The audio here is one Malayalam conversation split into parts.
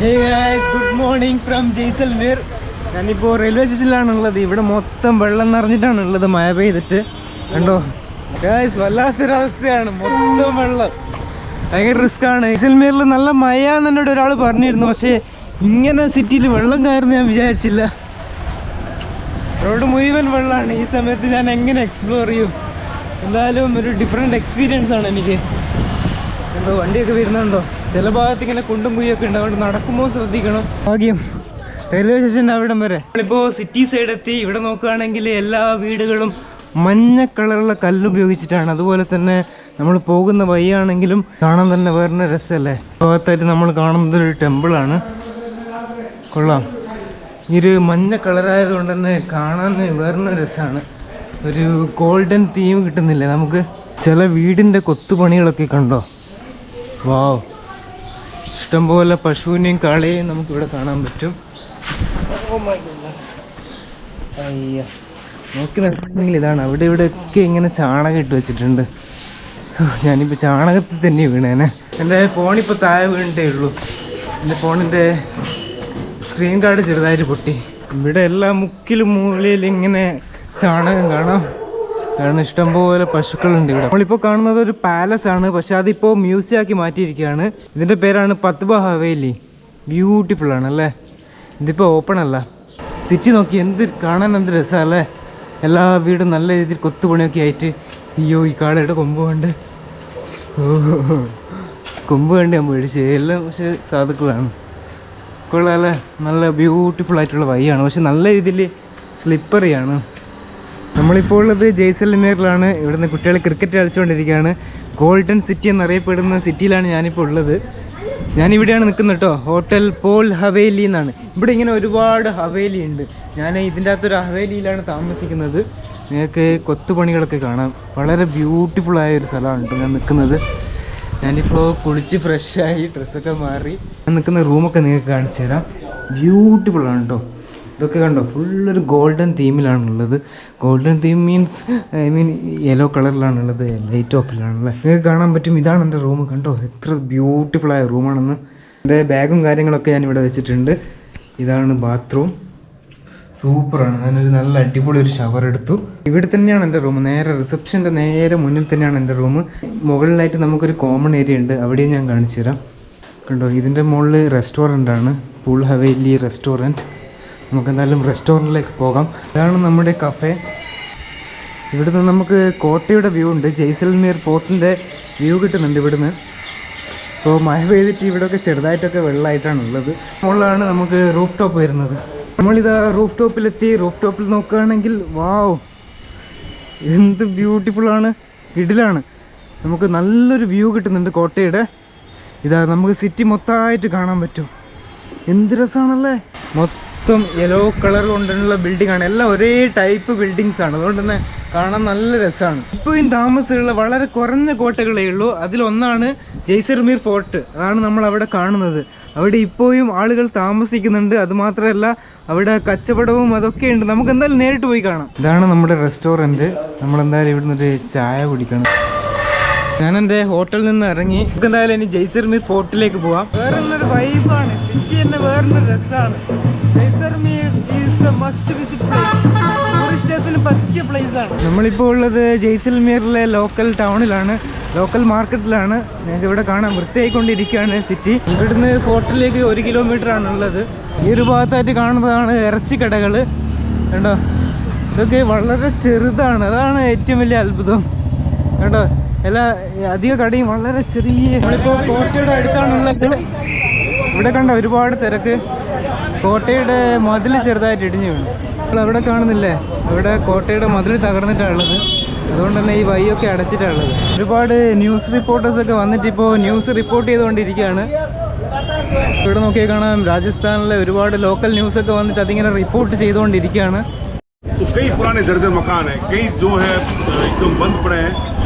ഗുഡ് മോർണിംഗ് ഫ്രം ജയ്സൽമീർ ഞാനിപ്പോൾ റെയിൽവേ സ്റ്റേഷനിലാണ് ഉള്ളത് ഇവിടെ മൊത്തം വെള്ളം നിറഞ്ഞിട്ടാണ് ഉള്ളത് മഴ പെയ്തിട്ട്. കണ്ടോ? ഗായ്സ് വല്ലാത്തൊരവസ്ഥയാണ്. മൊത്തം വെള്ളം. ഭയങ്കര റിസ്ക് ആണ് ജയ്സൽമീറിൽ നല്ല മഴ എന്ന് എന്നോട് ഒരാൾ പറഞ്ഞിരുന്നു. പക്ഷേ ഇങ്ങനെ സിറ്റിയിൽ വെള്ളം കയറുന്ന ഞാൻ വിചാരിച്ചില്ല. റോഡ് മുഴുവൻ വെള്ളമാണ് ഈ സമയത്ത് ഞാൻ എങ്ങനെ എക്സ്പ്ലോർ ചെയ്യും? എന്തായാലും ഒരു ഡിഫറെന്റ് എക്സ്പീരിയൻസ് ആണ് എനിക്ക്. എന്തോ വണ്ടിയൊക്കെ വരുന്നുണ്ടോ? ചില ഭാഗത്ത് ഇങ്ങനെ കുണ്ടും കുയ്യൊക്കെ ഉണ്ട്. അതുകൊണ്ട് നടക്കുമ്പോൾ ശ്രദ്ധിക്കണം. ഭാഗ്യം. റെയിൽവേ സ്റ്റേഷന്റെ അവിടം വരെ. നമ്മളിപ്പോൾ സിറ്റി സൈഡ് എത്തി. ഇവിടെ നോക്കുകയാണെങ്കിൽ എല്ലാ വീടുകളും മഞ്ഞ കളറുള്ള കല്ല് ഉപയോഗിച്ചിട്ടാണ് അതുപോലെ തന്നെ നമ്മൾ പോകുന്ന വഴിയാണെങ്കിലും കാണാൻ തന്നെ വേറെ രസമല്ലേ? ഭാഗത്തായിട്ട് നമ്മൾ കാണുന്നത് ഒരു ടെമ്പിളാണ് കൊള്ളാം. ഈ ഒരു മഞ്ഞ കളറായതുകൊണ്ട് തന്നെ കാണാൻ വേറെ രസമാണ്. ഒരു ഗോൾഡൻ തീം കിട്ടുന്നില്ലേ നമുക്ക്? ചില വീടിന്റെ കൊത്തുപണികളൊക്കെ കണ്ടോ? വാവ് ഇഷ്ടംപോലെ പശുവിനെയും കാളയെയും നമുക്കിവിടെ കാണാൻ പറ്റും. Oh. അയ്യ. നോക്കി നടക്കുന്നെങ്കിൽ ഇതാണ്. അവിടെ ഇവിടെ ഒക്കെ ഇങ്ങനെ ചാണകം ഇട്ട് വെച്ചിട്ടുണ്ട്. ഞാനിപ്പോൾ ചാണകത്തിൽ തന്നെ വീണേനെ. എന്റെ ഫോണിപ്പോൾ താഴെ വീണിട്ടേ ഉള്ളൂ. എന്റെ ഫോണിന്റെ സ്ക്രീൻ കാർഡ് ചെറുതായിട്ട് പൊട്ടി. ഇവിടെ എല്ലാ മുക്കിലും മൂലയിലും ഇങ്ങനെ ചാണകം കാണാം. കാരണം ഇഷ്ടംപോലെ പശുക്കളുണ്ട് ഇവിടെ. നമ്മളിപ്പോൾ കാണുന്നത് ഒരു പാലസ് ആണ്. പക്ഷെ അതിപ്പോൾ മ്യൂസിയം ആക്കി മാറ്റിയിരിക്കുകയാണ്. ഇതിന്റെ പേരാണ് പത്ബ ഹവേലി. ബ്യൂട്ടിഫുൾ ആണ് അല്ലേ? ഇതിപ്പോൾ ഓപ്പൺ അല്ല. സിറ്റി നോക്കി എന്ത് കാണാൻ എന്ത് രസമല്ലേ എല്ലാ വീടും നല്ല രീതിയിൽ കൊത്തുപണിയൊക്കെ ആയിട്ട് അയ്യോ ഈ കാടയുടെ കൊമ്പ് കണ്ട്? കൊമ്പ് കണ്ട് ഞാൻ പേടിച്ച്. എല്ലാം പക്ഷെ സാധുക്കളാണ്. കൊള്ളാല്ലേ നല്ല ബ്യൂട്ടിഫുൾ ആയിട്ടുള്ള വഴിയാണ്. പക്ഷെ നല്ല രീതിയിൽ സ്ലിപ്പറിയാണ് നമ്മളിപ്പോൾ ഉള്ളത് ജയ്സൽമീറിലാണ് ഇവിടുന്ന് കുട്ടികൾ ക്രിക്കറ്റ് കളിച്ചുകൊണ്ടിരിക്കുകയാണ്. ഗോൾഡൻ സിറ്റി എന്നറിയപ്പെടുന്ന സിറ്റിയിലാണ് ഞാനിപ്പോൾ ഉള്ളത്. ഞാനിവിടെയാണ് നിൽക്കുന്നത് കേട്ടോ ഹോട്ടൽ പോൾ ഹവേലി എന്നാണ്. ഇവിടെ ഇങ്ങനെ ഒരുപാട് ഹവേലി ഉണ്ട്. ഞാൻ ഇതിന്റെ അകത്തൊരു ഹവേലിയിലാണ് താമസിക്കുന്നത്. നിങ്ങൾക്ക് കൊത്തുപണികളൊക്കെ കാണാം. വളരെ ബ്യൂട്ടിഫുൾ ആയ ഒരു സ്ഥലമാണ് കേട്ടോ ഞാൻ നിൽക്കുന്നത്. ഞാനിപ്പോൾ കുളിച്ച് ഫ്രഷായി ഡ്രസ്സൊക്കെ മാറി. ഞാൻ നിൽക്കുന്ന റൂമൊക്കെ നിങ്ങൾക്ക് കാണിച്ചു തരാം ബ്യൂട്ടിഫുൾ ആണ് കേട്ടോ ഇതൊക്കെ കണ്ടോ? ഫുള്ളൊരു golden തീമിലാണുള്ളത് golden theme means I mean yellow കളറിലാണുള്ളത് light ഓഫിലാണുള്ളത് നിങ്ങൾക്ക് കാണാൻ പറ്റും. ഇതാണ് എന്റെ റൂം കണ്ടോ? എത്ര ബ്യൂട്ടിഫുൾ ആയ റൂമാണെന്ന് എന്റെ ബാഗും കാര്യങ്ങളൊക്കെ ഞാൻ ഇവിടെ വെച്ചിട്ടുണ്ട്. ഇതാണ് ബാത്റൂം സൂപ്പറാണ്. ഞാനൊരു നല്ല അടിപൊളി ഒരു ഷവർ എടുത്തു. ഇവിടെ തന്നെയാണ് എന്റെ റൂം നേരെ റിസപ്ഷന്റെ നേരെ മുന്നിൽ തന്നെയാണ് എന്റെ റൂം മുകളിലായിട്ട് നമുക്കൊരു കോമൺ ഏരിയ ഉണ്ട്. അവിടെയും ഞാൻ കാണിച്ചു തരാം കണ്ടോ? ഇതിന്റെ മുകളിൽ റെസ്റ്റോറന്റ് ആണ്. പൂൾ ഹവേലി റെസ്റ്റോറന്റ് നമുക്ക് എന്തായാലും റെസ്റ്റോറന്റിലേക്ക് പോകാം. ഇതാണ് നമ്മുടെ കഫേ ഇവിടുന്ന് നമുക്ക് കോട്ടയുടെ വ്യൂ ഉണ്ട്. ജയ്സൽമീർ ഫോർട്ടിന്റെ വ്യൂ കിട്ടുന്നുണ്ട് ഇവിടുന്ന്. അപ്പോൾ മഴ പെയ്തിട്ട് ഇവിടെയൊക്കെ ചെറുതായിട്ടൊക്കെ വെള്ളമായിട്ടാണ് ഉള്ളത്. മുകളിലാണ് നമുക്ക് റൂഫ് ടോപ്പ് വരുന്നത്. നമ്മളിതാ റൂഫ് ടോപ്പിലെത്തി റൂഫ് ടോപ്പിൽ നോക്കുകയാണെങ്കിൽ വാവ് എന്ത് ബ്യൂട്ടിഫുൾ ആണ്. കിടിലാണ്. നമുക്ക് നല്ലൊരു വ്യൂ കിട്ടുന്നുണ്ട് കോട്ടയുടെ. ഇതാ നമുക്ക് സിറ്റി മൊത്തമായിട്ട് കാണാൻ പറ്റും. എന്ത് രസമാണല്ലേ മൊത്തം യെല്ലോ കളർ കൊണ്ടുള്ള ബിൽഡിംഗ് ആണ്. എല്ലാം ഒരേ ടൈപ്പ് ബിൽഡിങ്സ് ആണ്. അതുകൊണ്ട് തന്നെ കാണാൻ നല്ല രസമാണ്. ഇപ്പോഴും താമസമുള്ള വളരെ കുറഞ്ഞ കോട്ടകളേ ഉള്ളൂ. അതിലൊന്നാണ് ജയ്സർമീർ ഫോർട്ട് അതാണ് നമ്മൾ അവിടെ കാണുന്നത്. അവിടെ ഇപ്പോഴും ആളുകൾ താമസിക്കുന്നുണ്ട്. അതുമാത്രമല്ല അവിടെ കച്ചവടവും അതൊക്കെ ഉണ്ട്. നമുക്ക് എന്തായാലും നേരിട്ട് പോയി കാണാം. ഇതാണ് നമ്മുടെ റെസ്റ്റോറന്റ് നമ്മളെന്തായാലും ഇവിടുന്ന് ഒരു ചായ കുടിക്കണം. ഞാൻ എന്റെ ഹോട്ടലിൽ നിന്ന് ഇറങ്ങി. നമുക്ക് എന്തായാലും ഇനി ജയ്സർമീർ ഫോർട്ടിലേക്ക് പോവാം. വേറെയുള്ളൊരു വൈബാണ് സിറ്റി തന്നെ വേറൊരു രസമാണ് Jaisalmer is must visit place ആണ്. നമ്മളിപ്പോൾ ഉള്ളത് ജയ്സൽമീറിലെ ലോക്കൽ ടൗണിലാണ് ലോക്കൽ മാർക്കറ്റിലാണ് ഞങ്ങൾക്ക് ഇവിടെ കാണാൻ വൃത്തിയായിക്കൊണ്ടിരിക്കുകയാണ് സിറ്റി ഇവിടുന്ന് ഫോർട്ടിലേക്ക് ഒരു കിലോമീറ്റർ ആണ് ഉള്ളത് ഈ ഒരു ഭാഗത്തായിട്ട് കാണുന്നതാണ് ഇറച്ചിക്കടകൾ കണ്ടോ? ഇതൊക്കെ വളരെ ചെറുതാണ്. അതാണ് ഏറ്റവും വലിയ അത്ഭുതം. കണ്ടോ? എല്ലാ അധിക കടയും വളരെ ചെറിയ നമ്മളിപ്പോ കോട്ടയുടെ അടുത്താണുള്ളത്. ഇവിടെ കണ്ട ഒരുപാട് തിരക്ക്. കോട്ടയുടെ മതിൽ ചെറുതായിട്ട് ഇടിഞ്ഞു വീണു. നമ്മൾ അവിടെ കാണുന്നില്ലേ? അവിടെ കോട്ടയുടെ മതിൽ തകർന്നിട്ടാണുള്ളത് അതുകൊണ്ട് തന്നെ ഈ വഴിയൊക്കെ അടച്ചിട്ടാണുള്ളത്. ഒരുപാട് ന്യൂസ് റിപ്പോർട്ടേഴ്സൊക്കെ വന്നിട്ട് ഇപ്പോൾ ന്യൂസ് റിപ്പോർട്ട് ചെയ്തുകൊണ്ടിരിക്കുകയാണ്. ഇവിടെ നോക്കിയാൽ കാണാം രാജസ്ഥാനിലെ ഒരുപാട് ലോക്കൽ ന്യൂസൊക്കെ വന്നിട്ട് അതിങ്ങനെ റിപ്പോർട്ട് ചെയ്തുകൊണ്ടിരിക്കുകയാണ്. കൈ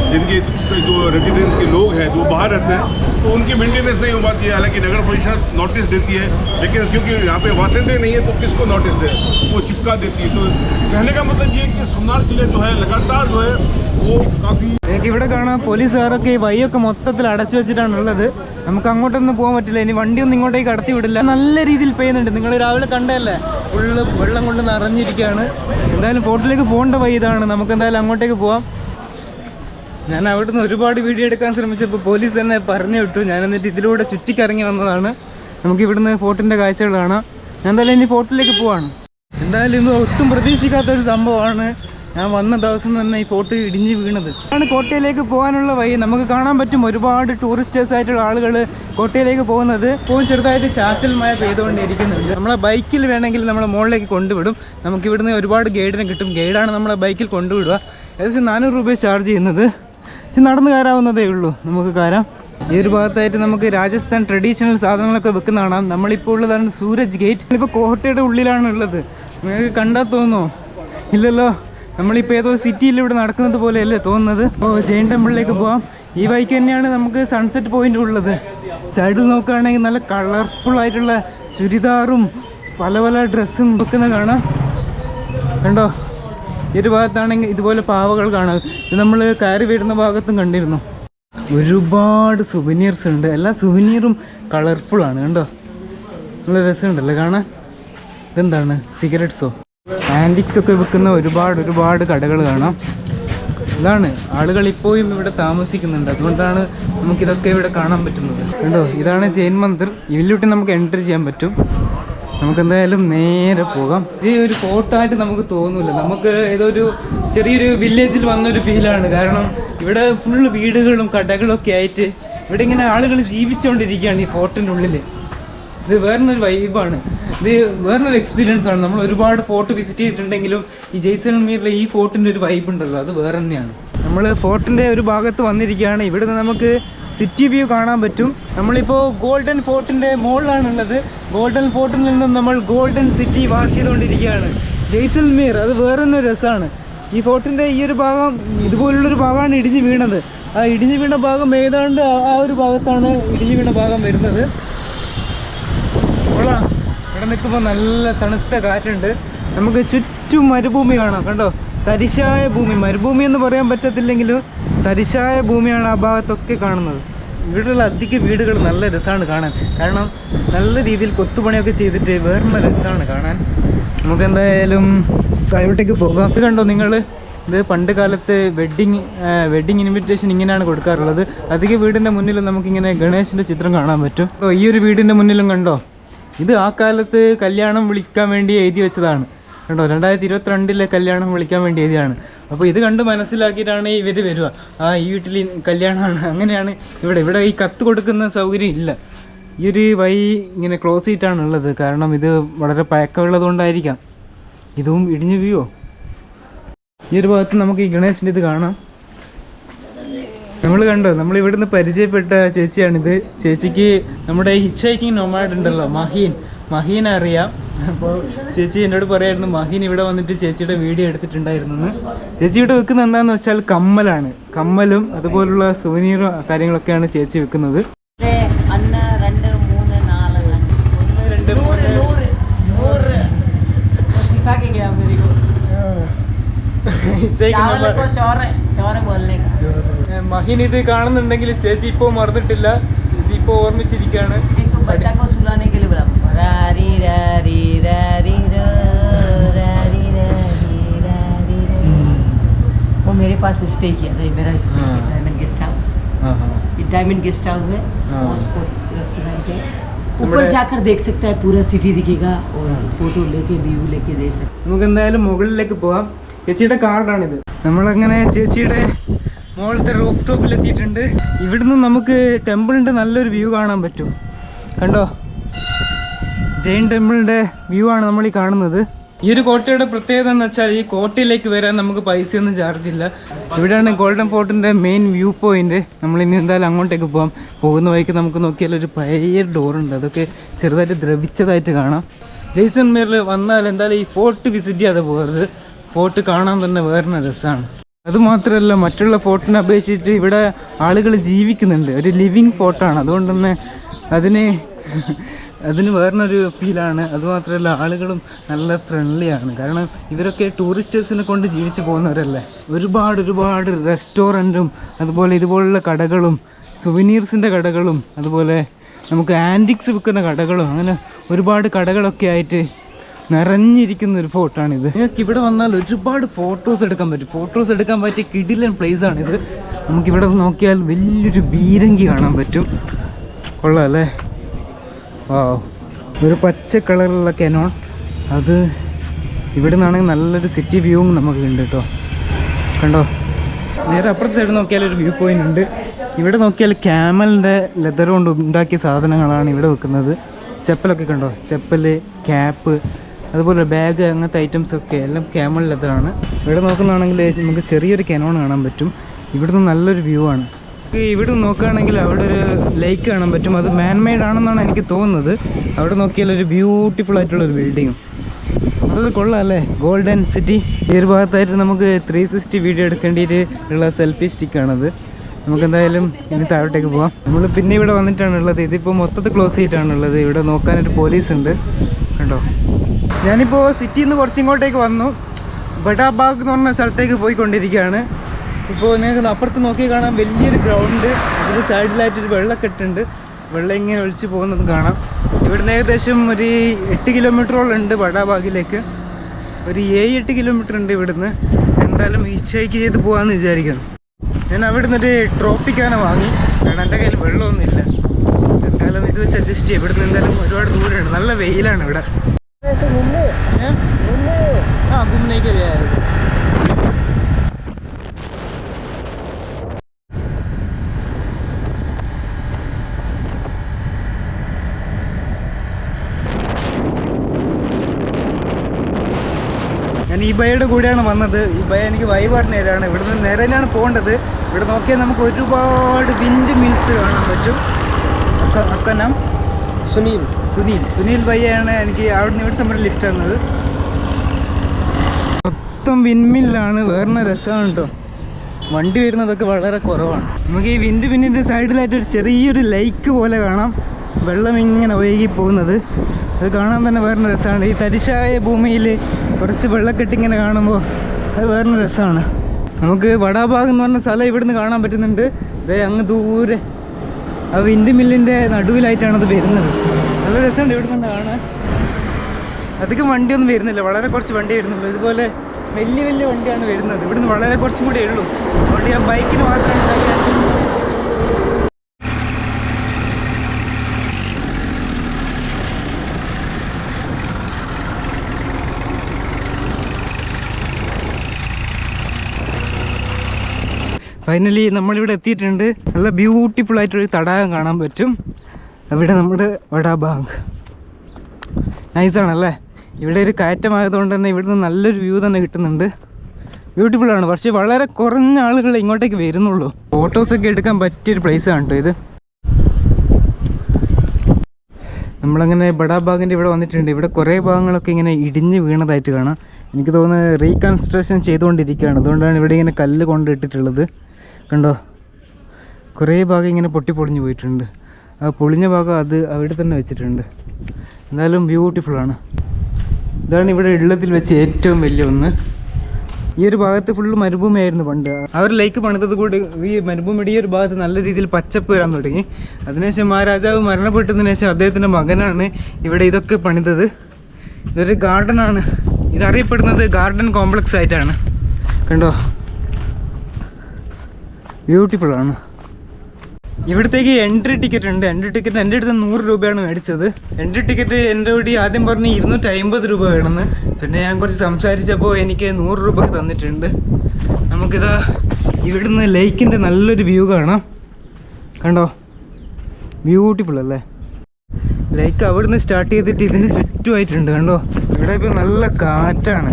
एकदम बंद पड़े हैं जिनके जो रेजिडेंट के लोग हैं जो बाहर रहते हैं तो उनकी मेंटेनेंस नहीं हो पाती है हालांकि नगर परिषद नोटिस देती है लेकिन क्योंकि यहाँ पे वासेंडे नहीं है तो किसको नोटिस दे वो चिपका देती है तो कहने का मतलब ये है कि सोमनाथ जिले जो है लगातार जो है वो काफ़ी നിങ്ങൾക്ക് ഇവിടെ കാണാം പോലീസുകാരൊക്കെ ഈ വഴിയൊക്കെ മൊത്തത്തിൽ അടച്ചു വെച്ചിട്ടാണ് ഉള്ളത് നമുക്ക് അങ്ങോട്ടൊന്നും പോകാൻ പറ്റില്ല ഇനി വണ്ടിയൊന്നും ഇങ്ങോട്ടേക്ക് കടത്തി വിടില്ല നല്ല രീതിയിൽ പെയ്യുന്നുണ്ട് നിങ്ങൾ രാവിലെ കണ്ടതല്ലേ ഫുള്ള് വെള്ളം കൊണ്ട് നിറഞ്ഞിരിക്കുകയാണ് എന്തായാലും ഫോർട്ടിലേക്ക് പോകേണ്ട വഴി ഇതാണ് നമുക്ക് എന്തായാലും അങ്ങോട്ടേക്ക് പോവാം ഞാൻ അവിടുന്ന് ഒരുപാട് വീഡിയോ എടുക്കാൻ ശ്രമിച്ചപ്പോൾ പോലീസ് തന്നെ പറഞ്ഞു വിട്ടു. ഞാൻ എന്നിട്ട് ഇതിലൂടെ ചുറ്റിക്കറങ്ങി വന്നതാണ്. നമുക്ക് ഇവിടുന്ന് ഫോർട്ടിന്റെ കാഴ്ചകൾ കാണാം. ഞാൻ എന്തായാലും ഇനി ഫോർട്ടിലേക്ക് പോവാണ്. എന്തായാലും ഇത് ഒട്ടും പ്രതീക്ഷിക്കാത്ത ഒരു സംഭവമാണ്. ഞാൻ വന്ന ദിവസം തന്നെ ഈ ഫോർട്ട് ഇടിഞ്ഞ് വീണത്. ആണ് കോട്ടയിലേക്ക് പോകാനുള്ള വഴി. നമുക്ക് കാണാൻ പറ്റും ഒരുപാട് ടൂറിസ്റ്റേഴ്സ് ആയിട്ടുള്ള ആളുകൾ കോട്ടയിലേക്ക് പോകുന്നത്. പോകും ചെറുതായിട്ട് ചാറ്റൽ മഴ പെയ്തുകൊണ്ടിരിക്കുന്നുണ്ട് നമ്മളെ ബൈക്കിൽ വേണമെങ്കിൽ നമ്മളെ മുകളിലേക്ക് കൊണ്ടുവിടും. നമുക്ക് ഇവിടുന്ന് ഒരുപാട് ഗൈഡിനെ കിട്ടും. ഗൈഡാണ് നമ്മളെ ബൈക്കിൽ കൊണ്ടുവിടുക. ഏകദേശം നാനൂറ് രൂപ ചാർജ് ചെയ്യുന്നത്. പക്ഷെ നടന്ന് കയറാവുന്നതേ ഉള്ളൂ നമുക്ക് കയറാം. ഈ ഒരു ഭാഗത്തായിട്ട് നമുക്ക് രാജസ്ഥാൻ ട്രഡീഷണൽ സാധനങ്ങളൊക്കെ വെക്കുന്ന കാണാം. നമ്മളിപ്പോൾ ഉള്ളതാണ് സൂരജ് ഗേറ്റ്. ഇപ്പോൾ കോട്ടയുടെ ഉള്ളിലാണ് ഉള്ളത്. നിങ്ങൾക്ക് കണ്ടാൽ തോന്നുമോ ഇല്ലല്ലോ. നമ്മളിപ്പോൾ ഏതോ സിറ്റിയിൽ ഇവിടെ നടക്കുന്നത് പോലെയല്ലേ തോന്നുന്നത്. അപ്പോൾ ജെയിൻ ടെമ്പിളിലേക്ക് പോവാം. ഈ വഴിക്ക് തന്നെയാണ് നമുക്ക് സൺസെറ്റ് പോയിന്റ് ഉള്ളത്. സൈഡിൽ നോക്കുകയാണെങ്കിൽ നല്ല കളർഫുൾ ആയിട്ടുള്ള ചുരിദാറും പല പല ഡ്രസ്സും വെക്കുന്ന കാണാം. കണ്ടോ? ഈ ഒരു ഭാഗത്താണെങ്കിൽ ഇതുപോലെ പാവകൾ കാണാം. ഇത് നമ്മൾ കയറി വരുന്ന ഭാഗത്തും കണ്ടിരുന്നു. ഒരുപാട് സുവനീർസ് ഉണ്ട്. എല്ലാ സുവനീറും കളർഫുൾ ആണ് കണ്ടോ? നല്ല രസമുണ്ടല്ലേ കാണാൻ? ഇതെന്താണ്? സിഗരറ്റ്സോ ആന്റിക്സ് ഒക്കെ വിൽക്കുന്ന ഒരുപാട് ഒരുപാട് കടകൾ കാണാം. ഇതാണ്. ആളുകൾ ഇപ്പോഴും ഇവിടെ താമസിക്കുന്നുണ്ട്. അതുകൊണ്ടാണ് നമുക്കിതൊക്കെ ഇവിടെ കാണാൻ പറ്റുന്നത്. കണ്ടോ? ഇതാണ് ജെയിൻ മന്ദിർ. ഇതിലൂടെ നമുക്ക് എൻട്രി ചെയ്യാൻ പറ്റും. നമുക്ക് എന്തായാലും നേരെ പോകാം. ഈ ഒരു കോട്ടായിട്ട് നമുക്ക് തോന്നൂല. നമുക്ക് ഏതോ ഒരു ചെറിയൊരു വില്ലേജിൽ വന്നൊരു ഫീലാണ് കാരണം ഇവിടെ ഫുള്ള് വീടുകളും കടകളും ഒക്കെ ആയിട്ട് ഇവിടെ ഇങ്ങനെ ആളുകൾ ജീവിച്ചുകൊണ്ടിരിക്കുകയാണ് ഈ ഫോർട്ടിന്റെ ഉള്ളിൽ ഇത് വേറൊരു വൈബാണ് ഇത് വേറൊരു എക്സ്പീരിയൻസ് ആണ്. നമ്മൾ ഒരുപാട് ഫോർട്ട് വിസിറ്റ് ചെയ്തിട്ടുണ്ടെങ്കിലും ഈ ജയ്സൽമീറിലെ ഈ ഫോർട്ടിന്റെ ഒരു വൈബ് ഉണ്ടല്ലോ. അത് വേറെ തന്നെയാണ്. നമ്മൾ ഫോർട്ടിന്റെ ഒരു ഭാഗത്ത് വന്നിരിക്കുകയാണ്. ഇവിടുന്ന് നമുക്ക് സിറ്റി വ്യൂ കാണാൻ പറ്റും. നമ്മളിപ്പോൾ ഗോൾഡൻ ഫോർട്ടിന്റെ മുകളിലാണുള്ളത് ഗോൾഡൻ ഫോർട്ടിൽ നിന്നും നമ്മൾ ഗോൾഡൻ സിറ്റി വാച്ച് ചെയ്തുകൊണ്ടിരിക്കുകയാണ്. ജയ്സൽമീർ അത് വേറെ തന്നെ രസമാണ് ഈ ഫോർട്ടിന്റെ ഈ ഒരു ഭാഗം ഇതുപോലുള്ളൊരു ഭാഗമാണ് ഇടിഞ്ഞ് വീണത്. ആ ഇടിഞ്ഞ് വീണ ഭാഗം ഏതാണ്ട് ആ- ഒരു ഭാഗത്താണ് ഇടിഞ്ഞ് വീണ ഭാഗം വരുന്നത്. കൊള്ളാം. ഇവിടെ നിൽക്കുമ്പോൾ നല്ല തണുത്ത കാറ്റുണ്ട്. നമുക്ക് ചുറ്റും മരുഭൂമി കാണാം. കണ്ടോ? തരിശായ ഭൂമി മരുഭൂമി എന്ന് പറയാൻ പറ്റത്തില്ലെങ്കിലും തരിശായ ഭൂമിയാണ് ആ ഭാഗത്തൊക്കെ കാണുന്നത്. ഇവിടെയുള്ള അധിക വീടുകൾ നല്ല രസമാണ് കാണാൻ. കാരണം നല്ല രീതിയിൽ കൊത്തുപണിയൊക്കെ ചെയ്തിട്ട് വേറെ രസമാണ് കാണാൻ. നമുക്ക് എന്തായാലും താഴോട്ടേക്ക് പോകാം. ഇത് കണ്ടോ നിങ്ങൾ ഇത് പണ്ട് കാലത്ത് വെഡ്ഡിങ് വെഡ്ഡിങ് ഇൻവിറ്റേഷൻ ഇങ്ങനെയാണ് കൊടുക്കാറുള്ളത്. അധിക വീടിന്റെ മുന്നിലും നമുക്കിങ്ങനെ ഗണേശന്റെ ചിത്രം കാണാൻ പറ്റും. അപ്പോൾ ഈ ഒരു വീടിന്റെ മുന്നിലും കണ്ടോ? ഇത് ആ കാലത്ത് കല്യാണം വിളിക്കാൻ വേണ്ടി എഴുതി വെച്ചതാണ്. കണ്ടോ? രണ്ടായിരത്തി ഇരുപത്തിരണ്ടിലെ കല്യാണം വിളിക്കാൻ വേണ്ടി എഴുതിയാണ് അപ്പോൾ ഇത് കണ്ട് മനസ്സിലാക്കിയിട്ടാണ് ഇവർ വരിക. ആ ഈ വീട്ടിൽ കല്യാണമാണ്. അങ്ങനെയാണ് ഇവിടെ ഇവിടെ ഈ കത്ത് കൊടുക്കുന്ന സൗകര്യം ഇല്ല. ഈ ഒരു വഴി ഇങ്ങനെ ക്ലോസ് ചെയ്തിട്ടാണ് ഉള്ളത്. കാരണം ഇത് വളരെ പഴക്കമുള്ളത് കൊണ്ടായിരിക്കാം ഇതും ഇടിഞ്ഞു വീയോ ഈ ഒരു ഭാഗത്ത് നമുക്ക് ഈ ഗണേശന്റെ ഇത് കാണാം. നമ്മൾ കണ്ടോ? നമ്മൾ ഇവിടുന്ന് പരിചയപ്പെട്ട ചേച്ചിയാണിത്. ചേച്ചിക്ക് നമ്മുടെ ഹിച്ച് ഹൈക്കിംഗ് നൊമാഡ് ഉണ്ടല്ലോ മഹീൻ. മഹീൻ അറിയാം. അപ്പോൾ ചേച്ചി എന്നോട് പറയായിരുന്നു മഹിൻ ഇവിടെ വന്നിട്ട് ചേച്ചിയുടെ വീഡിയോ എടുത്തിട്ടുണ്ടായിരുന്നു ചേച്ചിയുടെ വെക്കുന്നത് എന്താണെന്ന് വെച്ചാൽ കമ്മലാണ്. കമ്മലും അതുപോലുള്ള സുവനീറും കാര്യങ്ങളൊക്കെയാണ് ചേച്ചി വെക്കുന്നത്. മഹിൻ ഇത് കാണുന്നുണ്ടെങ്കിൽ ചേച്ചി ഇപ്പോ മറന്നിട്ടില്ല. ചേച്ചി ഇപ്പോൾ ഓർമ്മിച്ചിരിക്കുകയാണ് एक तो बच्चा को सुलाने के लिए बोला रारी रारी रारी रा, रारी रारी रारी रा। वो मेरे पास स्टे किया था ये मेरा स्टे हाँ। डायमंड गेस्ट हाउस ആ ഹാ ये डायमंड गेस्ट हाउस है हाँ। उसको रेस्टोरेंट है ऊपर हमारे- जाकर देख सकता है पूरा सिटी दिखेगा और फोटो लेके व्यू लेके दे सकता നമുക്ക് എന്തായാലും മുകളിലേക്ക് പോവാം ചേച്ചിയുടെ കാർഡാണിത് നമ്മളങ്ങനെ ചേച്ചിയുടെ മുകളിലത്തെ റൂഫ് ടോപ്പിൽ എത്തിയിട്ടുണ്ട് ഇവിടുന്ന് നമുക്ക് ടെമ്പിളിൻ്റെ നല്ലൊരു വ്യൂ കാണാൻ പറ്റും കണ്ടോ ജെയിൻ ടെമ്പിളിന്റെ വ്യൂ ആണ് നമ്മൾ ഈ കാണുന്നത്. ഈ ഒരു കോട്ടയുടെ പ്രത്യേകത എന്ന് വെച്ചാൽ ഈ കോട്ടയിലേക്ക് വരാൻ നമുക്ക് പൈസയൊന്നും ചാർജ് ഇല്ല. ഇവിടെയാണ് ഗോൾഡൻ ഫോർട്ടിന്റെ മെയിൻ വ്യൂ പോയിന്റ് നമ്മൾ ഇനി എന്തായാലും അങ്ങോട്ടേക്ക് പോകാം പോകുന്ന വഴിക്ക് നമുക്ക് നോക്കിയാൽ ഒരു പഴയ ഉണ്ട്. അതൊക്കെ ചെറുതായിട്ട് ദ്രവിച്ചതായിട്ട് കാണാം. ജയ്സൺമീറിൽ വന്നാൽ എന്തായാലും ഈ ഫോർട്ട് വിസിറ്റ് ചെയ്യാതെ പോകരുത്. ഫോർട്ട് കാണാൻ തന്നെ വേറെ രസമാണ് അതുമാത്രമല്ല മറ്റുള്ള ഫോർട്ടിനെ അപേക്ഷിച്ചിട്ട് ഇവിടെ ആളുകൾ ജീവിക്കുന്നുണ്ട്. ഒരു ലിവിങ് ഫോർട്ടാണ് അതുകൊണ്ട് തന്നെ അതിന് അതിന് വേറൊരു ഫീലാണ് അതുമാത്രമല്ല ആളുകളും നല്ല ഫ്രണ്ട്ലിയാണ് കാരണം ഇവരൊക്കെ ടൂറിസ്റ്റേഴ്സിനെ കൊണ്ട് ജീവിച്ചു പോകുന്നവരല്ലേ? ഒരുപാട് ഒരുപാട് റെസ്റ്റോറന്റും അതുപോലെ ഇതുപോലുള്ള കടകളും സുവനീർസിന്റെ കടകളും അതുപോലെ നമുക്ക് ആന്റിക്സ് വിൽക്കുന്ന കടകളും അങ്ങനെ ഒരുപാട് കടകളൊക്കെ ആയിട്ട് നിറഞ്ഞിരിക്കുന്ന ഒരു ഫോർട്ടാണിത് നിങ്ങൾക്ക് ഇവിടെ വന്നാൽ ഒരുപാട് ഫോട്ടോസ് എടുക്കാൻ പറ്റും. ഫോട്ടോസ് എടുക്കാൻ പറ്റിയ കിടിലൻ പ്ലേസ് ആണിത്. നമുക്കിവിടെ നോക്കിയാൽ വലിയൊരു ബീരങ്കി കാണാൻ പറ്റും. കൊള്ളാം അല്ലേ? ഒരു പച്ച കളറിലുള്ള കെനോൺ അത് ഇവിടെ നിന്നാണെങ്കിൽ നല്ലൊരു സിറ്റി വ്യൂവും നമുക്ക് ഉണ്ട് കേട്ടോ കണ്ടോ? നേരെ അപ്പുറത്തെ സൈഡ് നോക്കിയാൽ ഒരു വ്യൂ പോയിന്റ് ഉണ്ട്. ഇവിടെ നോക്കിയാൽ ക്യാമലിന്റെ ലെതർ കൊണ്ട് ഉണ്ടാക്കിയ സാധനങ്ങളാണ് ഇവിടെ വെക്കുന്നത്. ചെപ്പലൊക്കെ കണ്ടോ? ചെപ്പൽ ക്യാപ്പ് അതുപോലെ ബാഗ് അങ്ങനത്തെ ഐറ്റംസ് ഒക്കെ. എല്ലാം ക്യാമൽ ലെതറാണ് ഇവിടെ നോക്കുന്നതാണെങ്കിൽ നമുക്ക് ചെറിയൊരു കെനോൺ കാണാൻ പറ്റും. ഇവിടുന്ന് നല്ലൊരു വ്യൂ ആണ്. ഇവിടെ നോക്കുകയാണെങ്കിൽ അവിടെ ഒരു ലേക്ക് കാണാൻ പറ്റും. അത് മാൻമെയ്ഡ് ആണെന്നാണ് എനിക്ക് തോന്നുന്നത്. അവിടെ നോക്കിയാൽ ഒരു ബ്യൂട്ടിഫുൾ ആയിട്ടുള്ള ഒരു ബിൽഡിങ്ങും അത് കൊള്ളാം അല്ലേ? ഗോൾഡൻ സിറ്റി ഈ ഒരു ഭാഗത്തായിട്ട് നമുക്ക് ത്രീ സിക്സ്റ്റി വീഡിയോ എടുക്കേണ്ടിയിട്ട് ഉള്ള സെൽഫി സ്റ്റിക്കാണത് നമുക്ക് എന്തായാലും ഇനി താഴോട്ടേക്ക് പോവാം. നമ്മൾ പിന്നെ ഇവിടെ വന്നിട്ടാണ് ഉള്ളത്. ഇതിപ്പോൾ മൊത്തത്തിൽ ക്ലോസ് ചെയ്തിട്ടാണുള്ളത് ഇവിടെ നോക്കാനൊരു പോലീസ് ഉണ്ട്. കണ്ടോ? ഞാനിപ്പോൾ സിറ്റിയിൽ നിന്ന് കുറച്ചിങ്ങോട്ടേക്ക് വന്നു. ബഡാബാഗ് എന്ന് പറഞ്ഞ സ്ഥലത്തേക്ക് പോയിക്കൊണ്ടിരിക്കുകയാണ്. ഇപ്പോൾ നിങ്ങൾക്ക് അപ്പുറത്ത് നോക്കി കാണാൻ വലിയൊരു ഗ്രൗണ്ട് അതിന് സൈഡിലായിട്ടൊരു വെള്ളക്കെട്ടുണ്ട്. വെള്ളം ഇങ്ങനെ ഒഴിച്ച് പോകുന്നത് കാണാം. ഇവിടുന്ന് ഏകദേശം ഒരു എട്ട് കിലോമീറ്ററോളം ഉണ്ട് ബഡാബാഗിലേക്ക് ഒരു ഏഴ് എട്ട് കിലോമീറ്റർ ഉണ്ട് ഇവിടുന്ന്. എന്തായാലും ഈച്ചയ്ക്ക് ചെയ്ത് പോകാമെന്ന് വിചാരിക്കുന്നു. ഞാൻ അവിടെ നിന്നൊരു ട്രോപ്പിക്കാന വാങ്ങി. കാരണം എന്റെ കയ്യിൽ വെള്ളമൊന്നുമില്ല. എന്തായാലും ഇത് വെച്ച് അഡ്ജസ്റ്റ് ചെയ്യും. ഇവിടുന്ന് എന്തായാലും ഒരുപാട് ദൂരമാണ് നല്ല വെയിലാണ് ഇവിടെ? ആ ഗുമ്നേക്ക് ഈ കൂടെയാണ് വന്നത്. ഇബയ എനിക്ക് വൈ പറഞ്ഞു തരാണ്. ഇവിടുന്ന് നേരെ തന്നെയാണ് പോകേണ്ടത്. ഇവിടെ നോക്കിയാൽ നമുക്ക് ഒരുപാട് വിൻഡ് മിൽസ് കാണാൻ പറ്റും. അക്ക- അക്കനം. സുനിൽ. സുനിൽ. സുനിൽ ബയ്യാണ് എനിക്ക് അവിടുന്ന് ഇവിടുത്തെ നമ്മുടെ ലിഫ്റ്റ് തന്നത്. മൊത്തം വിൻമില്ലാണ് വേറെ രസമാണ് കേട്ടോ. വണ്ടി വരുന്നതൊക്കെ വളരെ കുറവാണ്. നമുക്ക് ഈ വിൻഡ് പിന്നിന്റെ സൈഡിലായിട്ട് ഒരു ചെറിയൊരു ലൈക്ക് പോലെ കാണാം. വെള്ളം ഇങ്ങനെ ഒഴുകി പോകുന്നത് അത് കാണാൻ തന്നെ വേറെ രസമാണ്. ഈ തരിശായ ഭൂമിയിൽ കുറച്ച് വെള്ളക്കെട്ട് ഇങ്ങനെ കാണുമ്പോൾ അത് വേറെ രസമാണ്. നമുക്ക് വടാഭാഗം എന്ന് പറഞ്ഞ സ്ഥലം ഇവിടുന്ന് കാണാൻ പറ്റുന്നുണ്ട്. ദേ അങ്ങ് ദൂരെ. ആ വിൻഡ് മില്ലിന്റെ നടുവിലായിട്ടാണ് അത് വരുന്നത്. നല്ല രസമുണ്ട് ഇവിടെ നിന്ന് കാണാൻ. അധികം വണ്ടിയൊന്നും വരുന്നില്ല. വളരെ കുറച്ച് വണ്ടി വരുന്നുള്ളൂ. ഇതുപോലെ വലിയ വലിയ വണ്ടിയാണ് വരുന്നത്. ഇവിടുന്ന് വളരെ കുറച്ചും കൂടെ ഉള്ളൂ. അതുകൊണ്ട് ഞാൻ ബൈക്കിന് മാത്രമാണ് ഫൈനലി നമ്മളിവിടെ എത്തിയിട്ടുണ്ട്. നല്ല ബ്യൂട്ടിഫുൾ ആയിട്ടൊരു തടാകം കാണാൻ പറ്റും. അവിടെ നമ്മുടെ വടാബാഗ് നൈസാണല്ലേ ഇവിടെ ഒരു കയറ്റമായതുകൊണ്ട് തന്നെ ഇവിടുന്ന് നല്ലൊരു വ്യൂ തന്നെ കിട്ടുന്നുണ്ട്. ബ്യൂട്ടിഫുൾ ആണ്. പക്ഷേ വളരെ കുറഞ്ഞ ആളുകൾ ഇങ്ങോട്ടേക്ക് വരുന്നുള്ളൂ. ഫോട്ടോസൊക്കെ എടുക്കാൻ പറ്റിയൊരു ആണ് കേട്ടോ ഇത്. നമ്മളങ്ങനെ ബഡാബാഗിന്റെ ഇവിടെ വന്നിട്ടുണ്ട്. ഇവിടെ കുറേ ഭാഗങ്ങളൊക്കെ ഇങ്ങനെ ഇടിഞ്ഞ് വീണതായിട്ട് കാണാം. എനിക്ക് തോന്നുന്നത് റീകൺസ്ട്രക്ഷൻ ചെയ്തുകൊണ്ടിരിക്കുകയാണ്. അതുകൊണ്ടാണ് ഇവിടെ ഇങ്ങനെ കല്ല് കൊണ്ടിട്ടിട്ടുള്ളത്. കണ്ടോ? കുറേ ഭാഗം ഇങ്ങനെ പൊട്ടി പൊളിഞ്ഞു പോയിട്ടുണ്ട്. ആ പൊളിഞ്ഞ ഭാഗം അത് അവിടെ തന്നെ വെച്ചിട്ടുണ്ട്. എന്തായാലും ബ്യൂട്ടിഫുള്ളാണ് ഇതാണ് ഇവിടെ ഉള്ളതിൽ വെച്ച് ഏറ്റവും വലിയ ഒന്ന്. ഈ ഒരു ഭാഗത്ത് ഫുള്ള് മരുഭൂമിയായിരുന്നു പണ്ട്. ആ ഒരു ലേക്ക് പണിതത് കൂടി ഈ മരുഭൂമിയുടെ ഈ ഒരു ഭാഗത്ത് നല്ല രീതിയിൽ പച്ചപ്പ് വരാൻ തുടങ്ങി. അതിനുശേഷം മഹാരാജാവ് മരണപ്പെട്ടതിന് ശേഷം അദ്ദേഹത്തിന്റെ മകനാണ് ഇവിടെ ഇതൊക്കെ പണിതത്. ഇതൊരു ഗാർഡനാണ് ഇതറിയപ്പെടുന്നത് ഗാർഡൻ കോംപ്ലക്സ് ആയിട്ടാണ്. കണ്ടോ? ബ്യൂട്ടിഫുൾ ആണ്. ഇവിടത്തേക്ക് എൻട്രി ടിക്കറ്റ് ഉണ്ട്. എൻട്രി ടിക്കറ്റ് എന്റെ അടുത്ത് നൂറ് രൂപയാണ് മേടിച്ചത്. എൻട്രി ടിക്കറ്റ് എന്റെ കൂടി ആദ്യം പറഞ്ഞ് ഇരുന്നൂറ്റി അമ്പത് രൂപ വേണമെന്ന്. പിന്നെ ഞാൻ കുറച്ച് സംസാരിച്ചപ്പോൾ എനിക്ക് നൂറ് രൂപക്ക് തന്നിട്ടുണ്ട്. നമുക്കിതാ ഇവിടുന്ന് ലേക്കിന്റെ നല്ലൊരു വ്യൂ കാണാം. കണ്ടോ? ബ്യൂട്ടിഫുൾ അല്ലേ? ലേക്ക് അവിടുന്ന് സ്റ്റാർട്ട് ചെയ്തിട്ട് ഇതിന് ചുറ്റുമായിട്ടുണ്ട് കണ്ടോ? ഇവിടെ ഇപ്പോൾ നല്ല കാറ്റാണ്.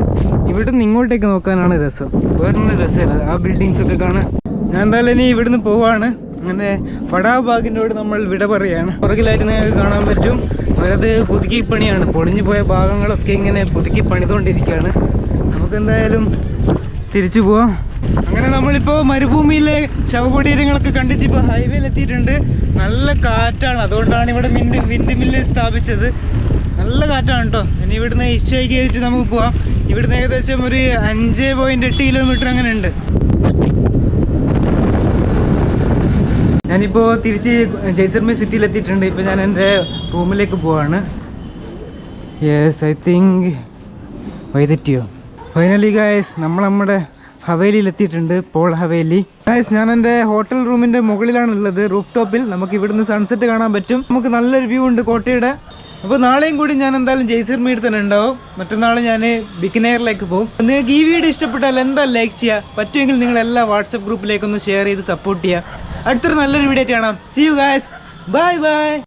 ഇവിടുന്ന് ഇങ്ങോട്ടേക്ക് നോക്കാനാണ് രസം. വേറെ രസമില്ല. ആ ബിൽഡിങ്സൊക്കെ കാണാൻ ഞാൻ എന്തായാലും ഇനി ഇവിടുന്ന് പോവാണ്. അങ്ങനെ പടാഭാഗിനോട് നമ്മൾ വിട പറയാണ്. പുറകിലായിട്ട് നിങ്ങൾക്ക് കാണാൻ പറ്റും. അവരത് പുതുക്കി പണിയാണ്. പൊളിഞ്ഞു പോയ ഭാഗങ്ങളൊക്കെ ഇങ്ങനെ പുതുക്കി പണിതുകൊണ്ടിരിക്കുകയാണ്. നമുക്ക് എന്തായാലും തിരിച്ചു പോവാം. അങ്ങനെ നമ്മളിപ്പോൾ മരുഭൂമിയിലെ ശവകുടീരങ്ങളൊക്കെ കണ്ടിട്ട് ഇപ്പോൾ ഹൈവേയിൽ എത്തിയിട്ടുണ്ട്. നല്ല കാറ്റാണ്. അതുകൊണ്ടാണ് ഇവിടെ മിൻഡ് വിൻഡ് മില്ല് സ്ഥാപിച്ചത്. നല്ല കാറ്റാണ് കേട്ടോ. ഇനി ഇവിടുന്ന് ഇഷ്ടയ്ക്ക് നമുക്ക് പോവാം. ഇവിടുന്ന് ഏകദേശം ഒരു അഞ്ച് പോയിന്റ് എട്ട് കിലോമീറ്റർ അങ്ങനെ ഉണ്ട്. ഞാനിപ്പോൾ തിരിച്ച് ജയ്സർമീർ സിറ്റിയിൽ എത്തിയിട്ടുണ്ട് ഇപ്പോൾ ഞാൻ എന്റെ റൂമിലേക്ക് പോവാണ്. യെസ് ഐ തിങ്ക് വൈതെറ്റിയോ? ഫൈനലി ഗായസ് നമ്മൾ നമ്മുടെ ഹവേലിയിൽ എത്തിയിട്ടുണ്ട് പോൾ ഹവേലി. ഗായസ് ഞാൻ എന്റെ ഹോട്ടൽ റൂമിന്റെ മുകളിലാണ് ഉള്ളത് റൂഫ് ടോപ്പിൽ നമുക്ക് ഇവിടുന്ന് സൺസെറ്റ് കാണാൻ പറ്റും. നമുക്ക് നല്ലൊരു വ്യൂ ഉണ്ട് കോട്ടയുടെ. അപ്പോൾ നാളെയും കൂടി ഞാൻ എന്തായാലും ജയ്സർമീർ തന്നെ ഉണ്ടാവും. മറ്റന്നാൾ ഞാൻ ബിക്കനെയറിലേക്ക് പോകും നിങ്ങൾക്ക് ഈ വീഡിയോ ഇഷ്ടപ്പെട്ടാൽ എന്താ ലൈക്ക് ചെയ്യുക? പറ്റുമെങ്കിൽ നിങ്ങൾ എല്ലാ വാട്സപ്പ് ഗ്രൂപ്പിലേക്കൊന്ന് ഷെയർ ചെയ്ത് സപ്പോർട്ട് ചെയ്യുക. അടുത്തൊരു നല്ലൊരു വീഡിയോ ആയിട്ട് കാണാം. See you guys bye bye